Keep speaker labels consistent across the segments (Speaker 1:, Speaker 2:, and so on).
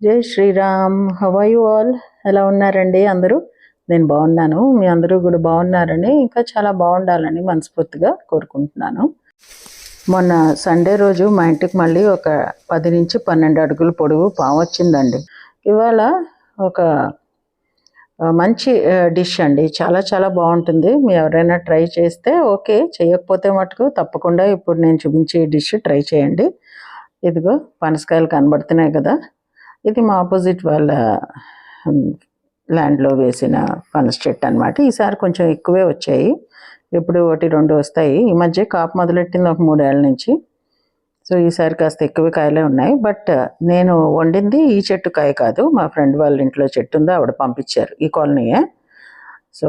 Speaker 1: జై Sriram. How are you all ఎలా ఉన్నారండి అందరూ? నేను బాగున్నాను. మీ అందరూ కూడా బాగున్నారని ఇంకా చాలా బాగుండాలని మనస్ఫూర్తిగా కోరుకుంటున్నాను. మొన్న సండే రోజు మా ఇంటికి మళ్ళీ ఒక పది నుంచి పన్నెండు అడుగుల పొడుగు పాము వచ్చిందండి. ఇవాళ ఒక మంచి డిష్ అండి. చాలా చాలా బాగుంటుంది. మీరు ఎవరైనా ట్రై చేస్తే ఓకే. చేయకపోతే మటుకు తప్పకుండా ఇప్పుడు నేను చూపించే డిష్ ట్రై చేయండి. ఇదిగో పనసకాయలు కనబడుతున్నాయి కదా. ఇది మా ఆపోజిట్ వాళ్ళ ల్యాండ్లో వేసిన పనస చెట్టు అనమాట ఈసారి కొంచెం ఎక్కువే వచ్చాయి. ఎప్పుడు ఒకటి రెండు వస్తాయి. ఈ మధ్య కాపు మొదలెట్టింది ఒక మూడేళ్ళ నుంచి. సో ఈసారి కాస్త ఎక్కువ కాయలే ఉన్నాయి. బట్ నేను వండింది ఈ చెట్టు కాయ కాదు. మా ఫ్రెండ్ వాళ్ళ ఇంట్లో చెట్టు ఉందో ఆవిడ పంపించారు ఈ కాలనీయే. సో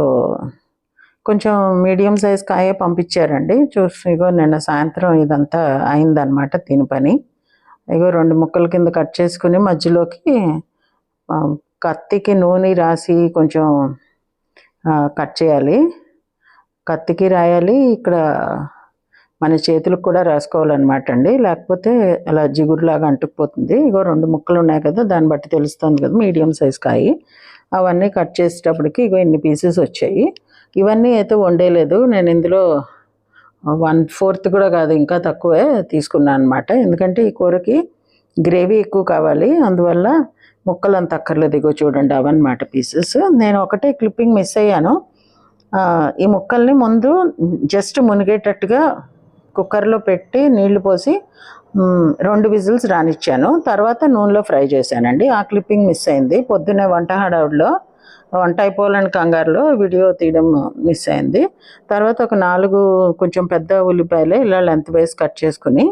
Speaker 1: కొంచెం మీడియం సైజ్ కాయే పంపించారండి. చూసి ఇగో నిన్న సాయంత్రం ఇదంతా అయిందనమాట తిని పని. ఇగో రెండు ముక్కల కింద కట్ చేసుకుని మధ్యలోకి కత్తికి నూనె రాసి కొంచెం కట్ చేయాలి. కత్తికి రాయాలి. ఇక్కడ మన చేతులకు కూడా రాసుకోవాలన్నమాట అండి. లేకపోతే అలా జిగురులాగా అంటుకుపోతుంది. ఇగో రెండు ముక్కలు ఉన్నాయి కదా దాన్ని బట్టి తెలుస్తుంది కదా మీడియం సైజ్ కాయి. అవన్నీ కట్ చేసేటప్పటికి ఇగో ఇన్ని పీసెస్ వచ్చాయి. ఇవన్నీ అయితే వండేలేదు. నేను ఇందులో వన్ ఫోర్త్ కూడా కాదు ఇంకా తక్కువే తీసుకున్నాను అనమాట ఎందుకంటే ఈ కూరకి గ్రేవీ ఎక్కువ కావాలి అందువల్ల ముక్కలు అంత అక్కర్లేదు. ఇగో చూడండి అవన్నమాట పీసెస్. నేను ఒకటే క్లిప్పింగ్ మిస్ అయ్యాను. ఈ ముక్కల్ని ముందు జస్ట్ మునిగేటట్టుగా కుక్కర్లో పెట్టి నీళ్ళు పోసి రెండు విజిల్స్ రానిచ్చాను. తర్వాత నూనెలో ఫ్రై చేశానండి. ఆ క్లిప్పింగ్ మిస్ అయింది. పొద్దున్నే వంట హడావుడిలో వంట అయిపోవాలని కంగారులో వీడియో తీయడం మిస్ అయింది. తర్వాత ఒక నాలుగు కొంచెం పెద్ద ఉల్లిపాయలు ఇలా లెంత్ వేసి కట్ చేసుకుని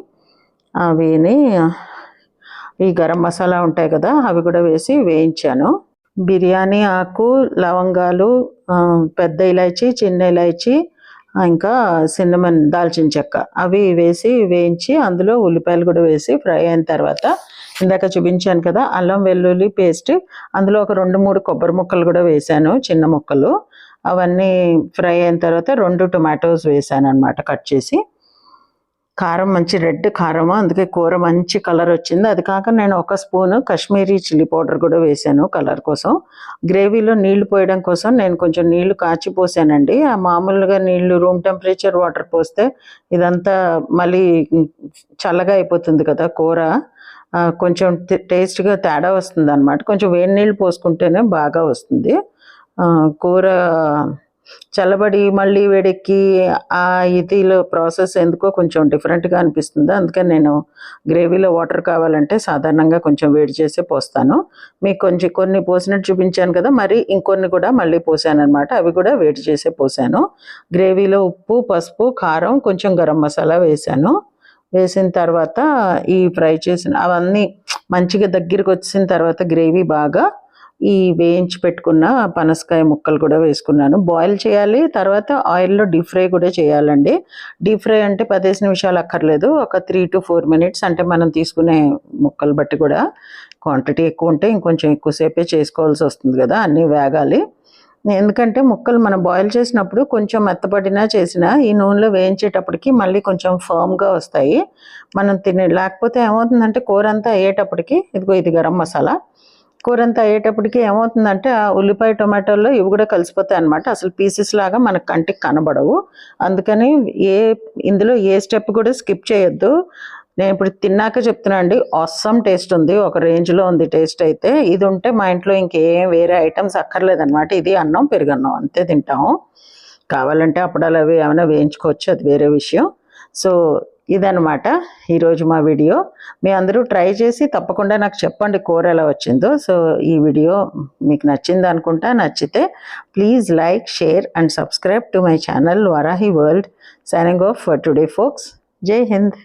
Speaker 1: అవిని ఈ గరం మసాలా ఉంటాయి కదా అవి కూడా వేసి వేయించాను. బిర్యానీ ఆకు లవంగాలు పెద్ద ఇలాచి చిన్న ఇలాచి ఇంకా సిన్నమన్ దాల్చిన చెక్క. అవి వేసి వేయించి అందులో ఉల్లిపాయలు కూడా వేసి ఫ్రై అయిన తర్వాత ఇందాక చూపించాను కదా అల్లం వెల్లుల్లి పేస్ట్. అందులో ఒక రెండు మూడు కొబ్బరి ముక్కలు కూడా వేశాను చిన్న ముక్కలు. అవన్నీ ఫ్రై అయిన తర్వాత రెండు టొమాటోస్ వేసాను అనమాట కట్ చేసి. కారం మంచి రెడ్ కారం అందుకే కూర మంచి కలర్ వచ్చింది. అది కాక నేను ఒక స్పూను కాశ్మీరీ చిల్లీ పౌడర్ కూడా వేసాను కలర్ కోసం. గ్రేవీలో నీళ్ళు పోయడం కోసం నేను కొంచెం నీళ్ళు కాచి పోసానండి. ఆ మామూలుగా నీళ్ళు రూమ్ టెంపరేచర్ వాటర్ పోస్తే ఇదంతా మళ్ళీ చల్లగా అయిపోతుంది కదా కూర. కొంచెం టేస్ట్గా తేడా వస్తుంది అనమాట కొంచెం వేడి నీళ్ళు పోసుకుంటేనే బాగా వస్తుంది. కూర చల్లబడి మళ్ళీ వేడెక్కి ఆ ఇదిలో ప్రాసెస్ ఎందుకో కొంచెం డిఫరెంట్గా అనిపిస్తుంది. అందుకని నేను గ్రేవీలో వాటర్ కావాలంటే సాధారణంగా కొంచెం వేడి చేసే పోస్తాను. మీకు కొంచెం కొన్ని పోసినట్టు చూపించాను కదా మరి ఇంకొన్ని కూడా మళ్ళీ పోసాను అనమాట అవి కూడా వేడి చేసే పోసాను. గ్రేవీలో ఉప్పు పసుపు కారం కొంచెం గరం మసాలా వేసాను. వేసిన తర్వాత ఈ ఫ్రై చేసిన అవన్నీ మంచిగా దగ్గరికి వచ్చిన తర్వాత గ్రేవీ బాగా ఈ వేయించి పెట్టుకున్న పనసకాయ ముక్కలు కూడా వేసుకున్నాను. బాయిల్ చేయాలి తర్వాత ఆయిల్లో డీప్ ఫ్రై కూడా చేయాలండి. డీప్ ఫ్రై అంటే పదిహేను నిమిషాలు అక్కర్లేదు ఒక త్రీ టు ఫోర్ మినిట్స్ అంటే మనం తీసుకునే ముక్కలు బట్టి కూడా క్వాంటిటీ ఎక్కువ ఉంటే ఇంకొంచెం ఎక్కువసేపే చేసుకోవాల్సి వస్తుంది కదా అన్నీ వేగాలి. ఎందుకంటే ముక్కలు మనం బాయిల్ చేసినప్పుడు కొంచెం మెత్తపడినా చేసినా ఈ నూనెలో వేయించేటప్పటికి మళ్ళీ కొంచెం ఫర్మ్గా వస్తాయి. మనం తినే లేకపోతే ఏమవుతుందంటే కూర అంతా అయ్యేటప్పటికి ఇదిగో ఇది గరం మసాలా. కూర అంతా అయ్యేటప్పటికి ఏమవుతుందంటే ఆ ఉల్లిపాయ టొమాటోల్లో ఇవి కూడా కలిసిపోతాయి అనమాట అసలు పీసెస్ లాగా మన కంటికి కనబడవు. అందుకని ఏ ఇందులో ఏ స్టెప్ కూడా స్కిప్ చేయొద్దు. నేను ఇప్పుడు తిన్నాక చెప్తున్నా అండి ఆసమ్ టేస్ట్ ఉంది ఒక రేంజ్లో ఉంది టేస్ట్ అయితే. ఇది ఉంటే మా ఇంట్లో ఇంకేం వేరే ఐటమ్స్ అక్కర్లేదన్నమాట. ఇది అన్నం పెరుగన్నం అంతే తింటాము. కావాలంటే అప్పుడాలు అవి ఏమైనా వేయించుకోవచ్చు అది వేరే విషయం. సో ఇదనమాట ఈరోజు మా వీడియో. మీ అందరూ ట్రై చేసి తప్పకుండా నాకు చెప్పండి కూర ఎలా వచ్చిందో. సో ఈ వీడియో మీకు నచ్చింది అనుకుంటా. నచ్చితే please like share and subscribe to my channel Varahi world signing off for today folks. Jai Hind.